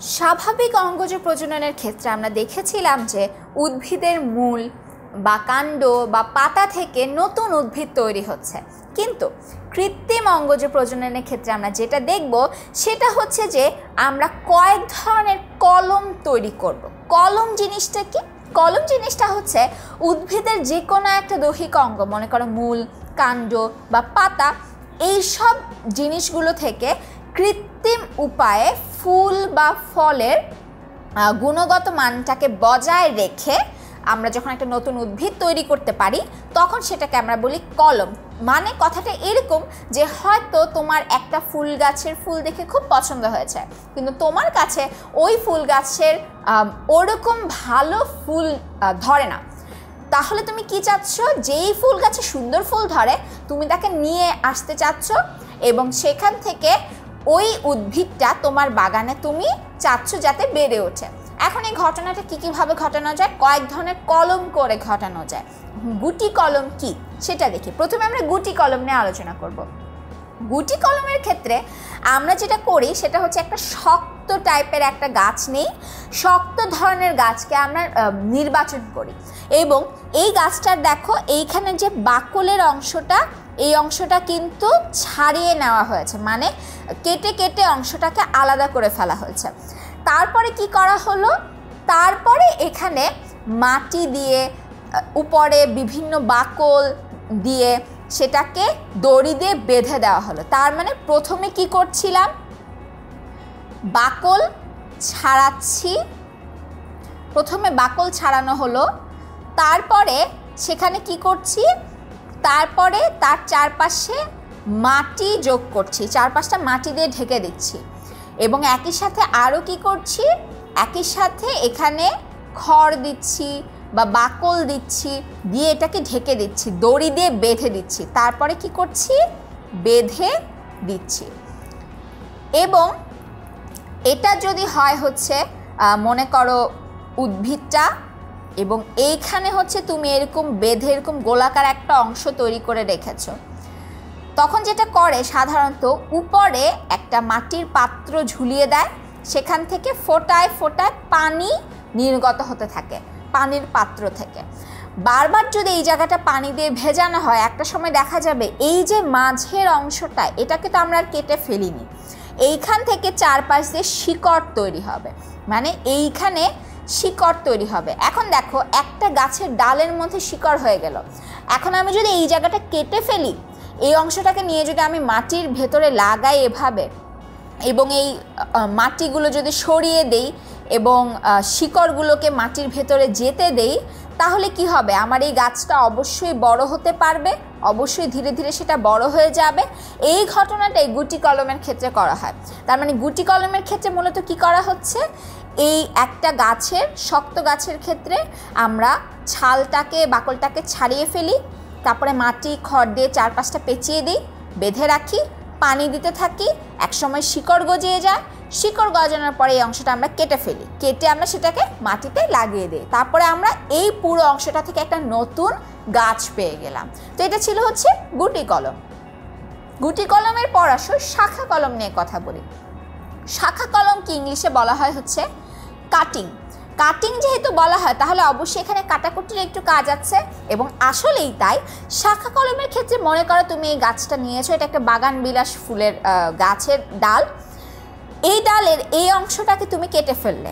স্বাভাবিক অঙ্গজ প্রজননের ক্ষেত্রে আমরা দেখেছিলাম যে উদ্ভিদের মূল বা কাণ্ড বা পাতা থেকে নতুন উদ্ভিদ তৈরি হচ্ছে। কিন্তু কৃত্রিম অঙ্গজ প্রজননের ক্ষেত্রে আমরা যেটা দেখব, সেটা হচ্ছে যে আমরা কয়েক ধরনের কলম তৈরি করব। কলম জিনিসটা কি? কলম জিনিসটা হচ্ছে উদ্ভিদের যে কোনো একটা দৈহিক অঙ্গ, মনে করো মূল, কাণ্ড বা পাতা এই সব জিনিসগুলো থেকে কৃত্রিম উপায়ে ফুল বা ফলের গুণগত মানটাকে বজায় রেখে আমরা যখন একটা নতুন উদ্ভিদ তৈরি করতে পারি, তখন সেটাকে আমরা বলি কলম। মানে কথাটা এরকম যে হয়তো তোমার একটা ফুল গাছের ফুল দেখে খুব পছন্দ হয়েছে, কিন্তু তোমার কাছে ওই ফুল গাছের ওরকম ভালো ফুল ধরে না। তাহলে তুমি কি চাচ্ছ? যেই ফুল গাছে সুন্দর ফুল ধরে, তুমি তাকে নিয়ে আসতে চাচ্ছ এবং সেখান থেকে ওই উদ্ভিদটা তোমার বাগানে তুমি চাচ্ছ যাতে বেড়ে ওঠে। এখন এই ঘটনাটা কী কীভাবে ঘটানো যায়? কয়েক ধরনের কলম করে ঘটানো যায়। গুটি কলম কি? সেটা দেখি। প্রথমে আমরা গুটি কলম নিয়ে আলোচনা করব। গুটি কলমের ক্ষেত্রে আমরা যেটা করি, সেটা হচ্ছে একটা শক্ত টাইপের একটা গাছ নেই। শক্ত ধরনের গাছকে আমরা নির্বাচন করি। এবং এই গাছটার দেখো, এইখানে যে বাকলের অংশটা এই অংশটা কিন্তু ছাড়িয়ে নেওয়া হয়েছে মানে কেটে কেটে অংশটাকে আলাদা করে ফেলা হয়েছে। তারপরে কি করা হলো? তারপরে এখানে মাটি দিয়ে, উপরে বিভিন্ন বাকল দিয়ে সেটাকে দড়ি দিয়ে বেঁধে দেওয়া হলো। তার মানে প্রথমে কি করছিলাম? বাকল ছাড়াচ্ছি। প্রথমে বাকল ছাড়ানো হলো। তারপরে সেখানে কি করছি? তারপরে তার চারপাশে মাটি যোগ করছি, চারপাশটা মাটি দিয়ে ঢেকে দিচ্ছি। এবং একই সাথে আরও কি করছি? একই সাথে এখানে খড় দিচ্ছি বা বাকল দিচ্ছি, দিয়ে এটাকে ঢেকে দিচ্ছি, দড়ি দিয়ে বেঁধে দিচ্ছি। তারপরে কি করছি? বেঁধে দিচ্ছি। এবং এটা যদি হয় হচ্ছে মনে করো উদ্ভিদটা এবং এইখানে হচ্ছে তুমি এরকম বেঁধে এরকম গোলাকার একটা অংশ তৈরি করে রেখেছো। তখন যেটা করে সাধারণত উপরে একটা মাটির পাত্র ঝুলিয়ে দেয়, সেখান থেকে ফোটায় ফোটায় পানি নির্গত হতে থাকে, পানির পাত্র থেকে। বারবার যদি এই জায়গাটা পানি দিয়ে ভেজানো হয়, একটা সময় দেখা যাবে এই যে মাঝের অংশটা, এটাকে তো আমরা আর কেটে ফেলিনি। এইখান থেকে চারপাশ দিয়ে শিকড় তৈরি হবে। মানে এইখানে শিকড় তৈরি হবে। এখন দেখো, একটা গাছের ডালের মধ্যে শিকড় হয়ে গেল। এখন আমি যদি এই জায়গাটা কেটে ফেলি, এই অংশটাকে নিয়ে যদি আমি মাটির ভেতরে লাগাই এভাবে, এবং এই মাটিগুলো যদি সরিয়ে দেই এবং শিকড়গুলোকে মাটির ভেতরে যেতে দেই, তাহলে কি হবে? আমার এই গাছটা অবশ্যই বড় হতে পারবে, অবশ্যই ধীরে ধীরে সেটা বড় হয়ে যাবে। এই ঘটনাটাই গুটি কলমের ক্ষেত্রে করা হয়। তার মানে গুটি কলমের ক্ষেত্রে মূলত কি করা হচ্ছে? এই একটা গাছের, শক্ত গাছের ক্ষেত্রে আমরা ছালটাকে, বাকলটাকে ছাড়িয়ে ফেলি, তারপরে মাটি, খড় দিয়ে চারপাশটা পেঁচিয়ে দিই, বেঁধে রাখি, পানি দিতে থাকি, একসময় শিকড় গজিয়ে যায়, শিকড় গজানোর পরে এই অংশটা আমরা কেটে ফেলি। কেটে আমরা সেটাকে মাটিতে লাগিয়ে দিই। তারপরে আমরা এই পুরো অংশটা থেকে একটা নতুন গাছ পেয়ে গেলাম। তো এটা ছিল হচ্ছে গুটি কলম। গুটি কলমের পর আসো, শাখা কলম নিয়ে কথা বলি। শাখা কলম কি ইংলিশে বলা হয় হচ্ছে কাটিং কাটিং যেহেতু বলা হয়, তাহলে অবশ্যই এখানে কাটাকুটির একটু কাজ আছে। এবং আসলেই তাই, শাখা কলমের ক্ষেত্রে মনে করো তুমি এই গাছটা নিয়েছো, এটা একটা বাগান বিলাস ফুলের গাছের ডাল। এই ডালের এই অংশটাকে তুমি কেটে ফেললে।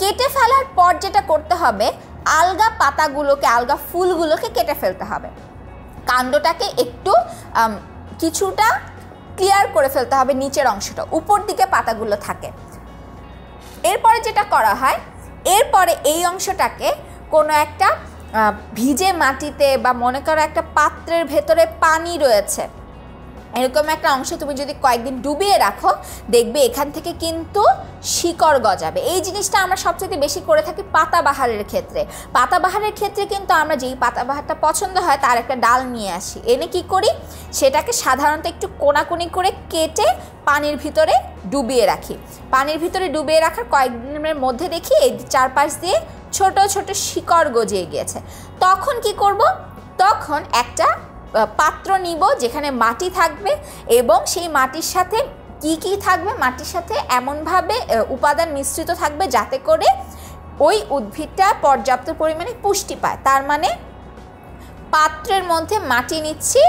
কেটে ফেলার পর যেটা করতে হবে, আলগা পাতাগুলোকে, আলগা ফুলগুলোকে কেটে ফেলতে হবে। কাণ্ডটাকে একটু কিছুটা ক্লিয়ার করে ফেলতে হবে নিচের অংশটা, উপর দিকে পাতাগুলো থাকে। এরপরে যেটা করা হয়, এরপরে এই অংশটাকে কোনো একটা ভিজে মাটিতে বা মনে করো একটা পাত্রের ভেতরে পানি রয়েছে এরকম একটা অংশ তুমি যদি কয়েকদিন ডুবিয়ে রাখো, দেখবে এখান থেকে কিন্তু শিকড় গজাবে। এই জিনিসটা আমরা সবচেয়ে বেশি করে থাকি পাতাবাহারের ক্ষেত্রে। পাতাবাহারের ক্ষেত্রে কিন্তু আমরা যেই পাতাবাহারটা পছন্দ হয়, তার একটা ডাল নিয়ে আসি। এনে কি করি? সেটাকে সাধারণত একটু কোনাকুনি করে কেটে পানির ভিতরে ডুবিয়ে রাখি। পানির ভিতরে ডুবিয়ে রাখার কয়েকদিনের মধ্যে দেখি এই চারপাশ দিয়ে ছোট ছোট শিকড় গজিয়ে গিয়েছে। তখন কি করব? তখন একটা পাত্র নিব যেখানে মাটি থাকবে এবং সেই মাটির সাথে কি কি থাকবে? মাটির সাথে এমনভাবে উপাদান মিশ্রিত থাকবে যাতে করে ওই উদ্ভিদটা পর্যাপ্ত পরিমাণে পুষ্টি পায়। তার মানে পাত্রের মধ্যে মাটি নিচ্ছি,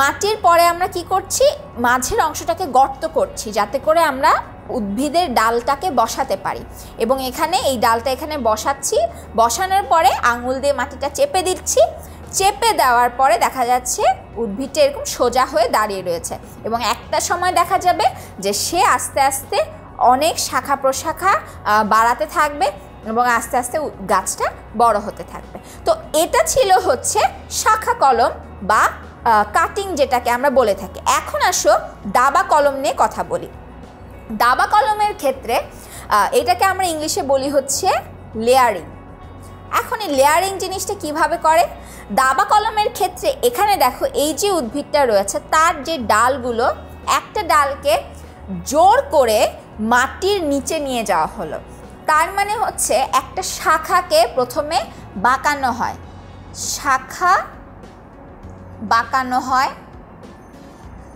মাটির পরে আমরা কি করছি? মাঝের অংশটাকে গর্ত করছি যাতে করে আমরা উদ্ভিদের ডালটাকে বসাতে পারি। এবং এখানে, এই ডালটা এখানে বসাচ্ছি, বসানোর পরে আঙুল দিয়ে মাটিটা চেপে দিচ্ছি। চেপে দেওয়ার পরে দেখা যাচ্ছে উদ্ভিদটা এরকম সোজা হয়ে দাঁড়িয়ে রয়েছে। এবং একটা সময় দেখা যাবে যে সে আস্তে আস্তে অনেক শাখা প্রশাখা বাড়াতে থাকবে এবং আস্তে আস্তে গাছটা বড় হতে থাকবে। তো এটা ছিল হচ্ছে শাখা কলম বা কাটিং যেটাকে আমরা বলে থাকি। এখন আসো দাবা কলম নিয়ে কথা বলি। দাবা কলমের ক্ষেত্রে এটাকে আমরা ইংলিশে বলি হচ্ছে লেয়ারিং। এখন এই লেয়ারিং জিনিসটা কীভাবে করে? দাবা কলমের ক্ষেত্রে এখানে দেখো এই যে উদ্ভিদটা রয়েছে, তার যে ডালগুলো, একটা ডালকে জোর করে মাটির নিচে নিয়ে যাওয়া হলো। তার মানে হচ্ছে একটা শাখাকে প্রথমে বাঁকানো হয়। শাখা বাঁকানো হয়।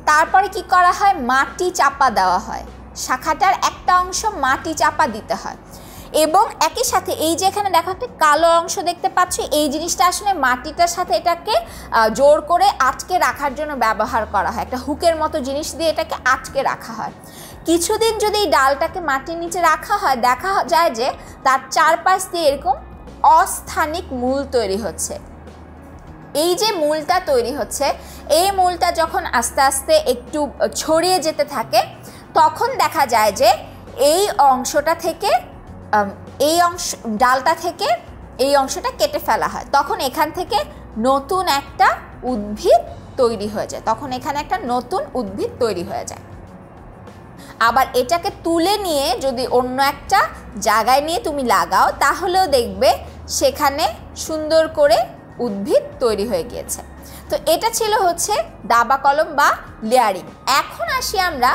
তারপরে কি করা হয়? মাটি চাপা দেওয়া হয়। শাখাটার একটা অংশ মাটি চাপা দিতে হয়। এবং একই সাথে এই যে এখানে দেখো একটা কালো অংশ দেখতে পাচ্ছি, এই জিনিসটা আসলে মাটিটার সাথে এটাকে জোর করে আটকে রাখার জন্য ব্যবহার করা হয়। একটা হুকের মতো জিনিস দিয়ে এটাকে আটকে রাখা হয়। কিছুদিন যদি এই ডালটাকে মাটির নিচে রাখা হয়, দেখা যায় যে তার চারপাশ দিয়ে এরকম অস্থানিক মূল তৈরি হচ্ছে। এই যে মূলটা তৈরি হচ্ছে, এই মূলটা যখন আস্তে আস্তে একটু ছড়িয়ে যেতে থাকে, তখন দেখা যায় যে এই অংশটা থেকে এই অংশ, ডালটা থেকে এই অংশটা কেটে ফেলা হয়। তখন এখান থেকে নতুন একটা উদ্ভিদ তৈরি হয়ে যায়। তখন এখানে একটা নতুন উদ্ভিদ তৈরি হয়ে যায়। আবার এটাকে তুলে নিয়ে যদি অন্য একটা জায়গায় নিয়ে তুমি লাগাও, তাহলেও দেখবে সেখানে সুন্দর করে উদ্ভিদ তৈরি হয়ে গিয়েছে। তো এটা ছিল হচ্ছে দাবা কলম বা লেয়ারিং। এখন আসি আমরা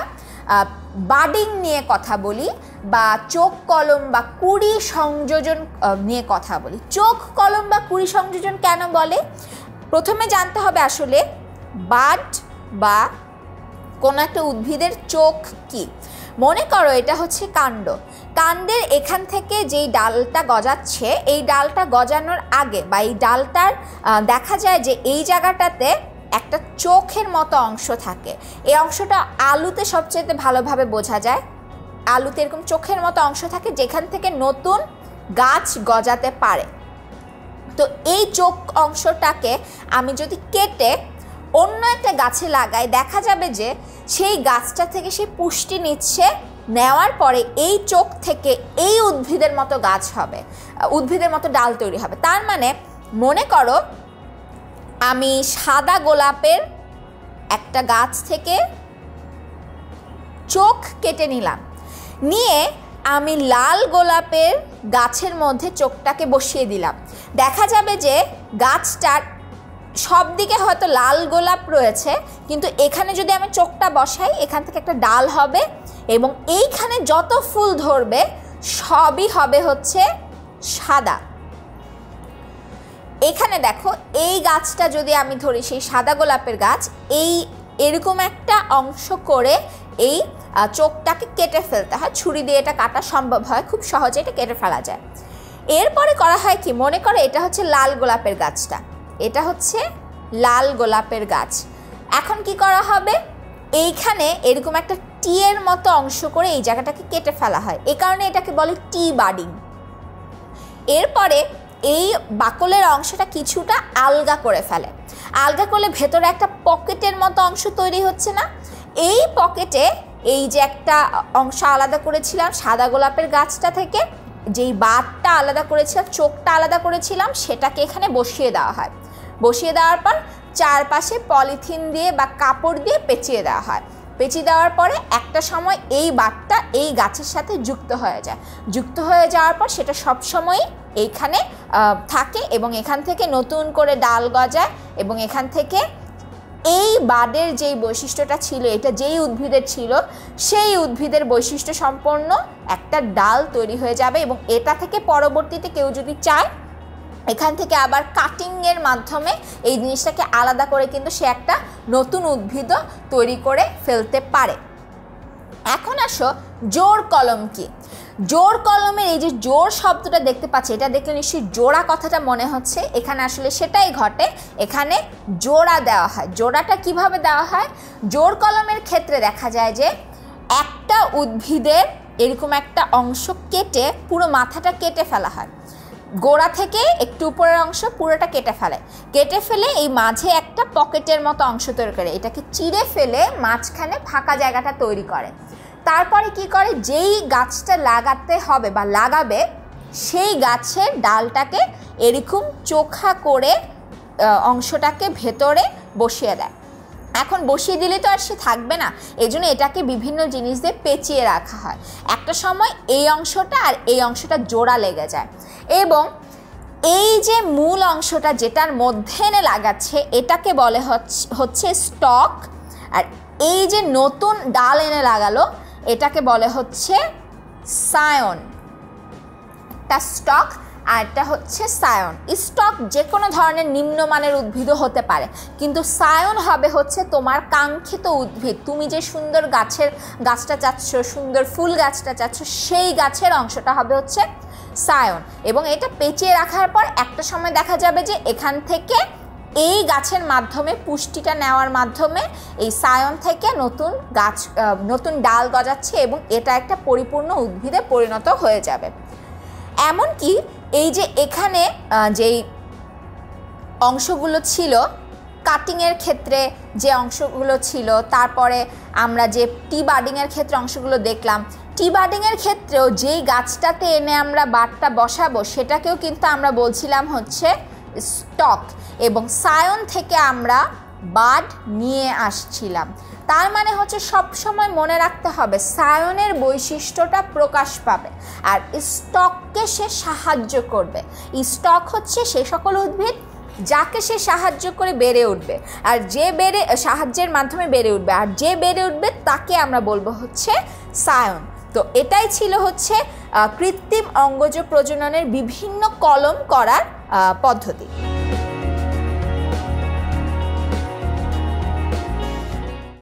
বাডিং নিয়ে কথা বলি বা চোখ কলম বা কুড়ি সংযোজন নিয়ে কথা বলি। চোখ কলম বা কুড়ি সংযোজন কেন বলে? প্রথমে জানতে হবে আসলে বাড বা কোনো একটা উদ্ভিদের চোখ কি। মনে করো এটা হচ্ছে কাণ্ড। কাণ্ডের এখান থেকে যেই ডালটা গজাচ্ছে, এই ডালটা গজানোর আগে বা এই ডালটার দেখা যায় যে এই জায়গাটাতে একটা চোখের মতো অংশ থাকে। এই অংশটা আলুতে সবচেয়ে ভালোভাবে বোঝা যায়। আলুতে এরকম চোখের মতো অংশ থাকে যেখান থেকে নতুন গাছ গজাতে পারে। তো এই চোখ অংশটাকে আমি যদি কেটে অন্য একটা গাছে লাগাই, দেখা যাবে যে সেই গাছটা থেকে সে পুষ্টি নিচ্ছে, নেওয়ার পরে এই চোখ থেকে এই উদ্ভিদের মতো গাছ হবে, উদ্ভিদের মতো ডাল তৈরি হবে। তার মানে মনে করো আমি সাদা গোলাপের একটা গাছ থেকে চোখ কেটে নিলাম। নিয়ে আমি লাল গোলাপের গাছের মধ্যে চোখটাকে বসিয়ে দিলাম। দেখা যাবে যে গাছটার সব দিকে হয়তো লাল গোলাপ রয়েছে, কিন্তু এখানে যদি আমি চোখটা বসাই, এখান থেকে একটা ডাল হবে এবং এইখানে যত ফুল ধরবে, সবই হবে হচ্ছে সাদা। এখানে দেখো, এই গাছটা যদি আমি ধরি, সেই সাদা গোলাপের গাছ, এই এরকম একটা অংশ করে এই চোখটাকে কেটে ফেলতে হয়। ছুরি দিয়ে এটা কাটা সম্ভব হয়, খুব সহজে এটা কেটে ফেলা যায়। এরপরে করা হয় কি? মনে করো এটা হচ্ছে লাল গোলাপের গাছটা। এটা হচ্ছে লাল গোলাপের গাছ। এখন কি করা হবে? এইখানে এরকম একটা টি এর মতো অংশ করে এই জায়গাটাকে কেটে ফেলা হয়। এ কারণে এটাকে বলে টি বাডিং। এরপরে এই বাকলের অংশটা কিছুটা আলগা করে ফেলে। আলগা করলে ভেতরে একটা পকেটের মতো অংশ তৈরি হচ্ছে না। এই পকেটে এই যে একটা অংশ আলাদা করেছিলাম, সাদা গোলাপের গাছটা থেকে যেই বাদটা আলাদা করেছিলাম, চোখটা আলাদা করেছিলাম, সেটাকে এখানে বসিয়ে দেওয়া হয়। বসিয়ে দেওয়ার পর চারপাশে পলিথিন দিয়ে বা কাপড় দিয়ে পেঁচিয়ে দেওয়া হয়। পেঁচিয়ে দেওয়ার পরে একটা সময় এই বাটটা এই গাছের সাথে যুক্ত হয়ে যায়। যুক্ত হয়ে যাওয়ার পর সেটা সবসময়ই এইখানে থাকে এবং এখান থেকে নতুন করে ডাল গজায় এবং এখান থেকে এই বাডের যেই বৈশিষ্ট্যটা ছিল, এটা যেই উদ্ভিদের ছিল, সেই উদ্ভিদের বৈশিষ্ট্য সম্পন্ন একটা ডাল তৈরি হয়ে যাবে এবং এটা থেকে পরবর্তীতে কেউ যদি চায়, এখান থেকে আবার কাটিংয়ের মাধ্যমে এই জিনিসটাকে আলাদা করে কিন্তু সে একটা নতুন উদ্ভিদও তৈরি করে ফেলতে পারে। এখন আসো জোর কলম কি? জোর কলমের এই যে জোর শব্দটা দেখতে পাচ্ছি, এটা দেখলে নিশ্চয়ই জোড়া কথাটা মনে হচ্ছে। এখানে আসলে সেটাই ঘটে। এখানে জোড়া দেওয়া হয়। জোড়াটা কীভাবে দেওয়া হয়? জোর কলমের ক্ষেত্রে দেখা যায় যে একটা উদ্ভিদের এরকম একটা অংশ কেটে পুরো মাথাটা কেটে ফেলা হয়। গোড়া থেকে একটু উপরের অংশ পুরোটা কেটে ফেলে। কেটে ফেলে এই মাঝে একটা পকেটের মতো অংশ তৈরি করে। এটাকে চিড়ে ফেলে মাঝখানে ফাঁকা জায়গাটা তৈরি করে। তারপরে কি করে? যেই গাছটা লাগাতে হবে বা লাগাবে, সেই গাছের ডালটাকে এরকম চোখা করে অংশটাকে ভেতরে বসিয়ে দেয়। এখন বসিয়ে দিলে তো আর সে থাকবে না। এই জন্য এটাকে বিভিন্ন জিনিস দিয়ে পেঁচিয়ে রাখা হয়। একটা সময় এই অংশটা আর এই অংশটা জোড়া লেগে যায়। এবং এই যে মূল অংশটা যেটার মধ্যে এনে লাগাচ্ছে, এটাকে বলে হচ্ছে স্টক। আর এই যে নতুন ডাল এনে লাগালো এটাকে বলে হচ্ছে সায়ন। একটা স্টক আর এটা হচ্ছে সায়ন। স্টক যে কোনো ধরনের নিম্নমানের উদ্ভিদও হতে পারে, কিন্তু সায়ন হবে হচ্ছে তোমার কাঙ্ক্ষিত উদ্ভিদ। তুমি যে সুন্দর গাছের গাছটা চাচ্ছ, সুন্দর ফুল গাছটা চাচ্ছ, সেই গাছের অংশটা হবে হচ্ছে সায়ন। এবং এটা পেঁচিয়ে রাখার পর একটা সময় দেখা যাবে যে এখান থেকে এই গাছের মাধ্যমে, পুষ্টিটা নেওয়ার মাধ্যমে এই সায়ন থেকে নতুন গাছ নতুন ডাল গজাচ্ছে এবং এটা একটা পরিপূর্ণ উদ্ভিদে পরিণত হয়ে যাবে। এমনকি এই যে এখানে যেই অংশগুলো ছিল কাটিংয়ের ক্ষেত্রে যে অংশগুলো ছিল, তারপরে আমরা যে টি বার্ডিংয়ের ক্ষেত্রে অংশগুলো দেখলাম টি বার্ডিংয়ের ক্ষেত্রেও যেই গাছটাতে এনে আমরা বাটটা বসাবো, সেটাকেও কিন্তু আমরা বলছিলাম হচ্ছে স্টক এবং সায়ন থেকে আমরা বাড নিয়ে আসছিলাম। তার মানে হচ্ছে সব সময় মনে রাখতে হবে সায়নের বৈশিষ্ট্যটা প্রকাশ পাবে আর স্টককে সে সাহায্য করবে। স্টক হচ্ছে সে সকল উদ্ভিদ যাকে সে সাহায্য করে বেড়ে উঠবে আর যে বেড়ে, সাহায্যের মাধ্যমে বেড়ে উঠবে আর যে বেড়ে উঠবে তাকে আমরা বলব হচ্ছে সায়ন। তো এটাই ছিল হচ্ছে কৃত্রিম অঙ্গজ প্রজননের বিভিন্ন কলম করার पद्धति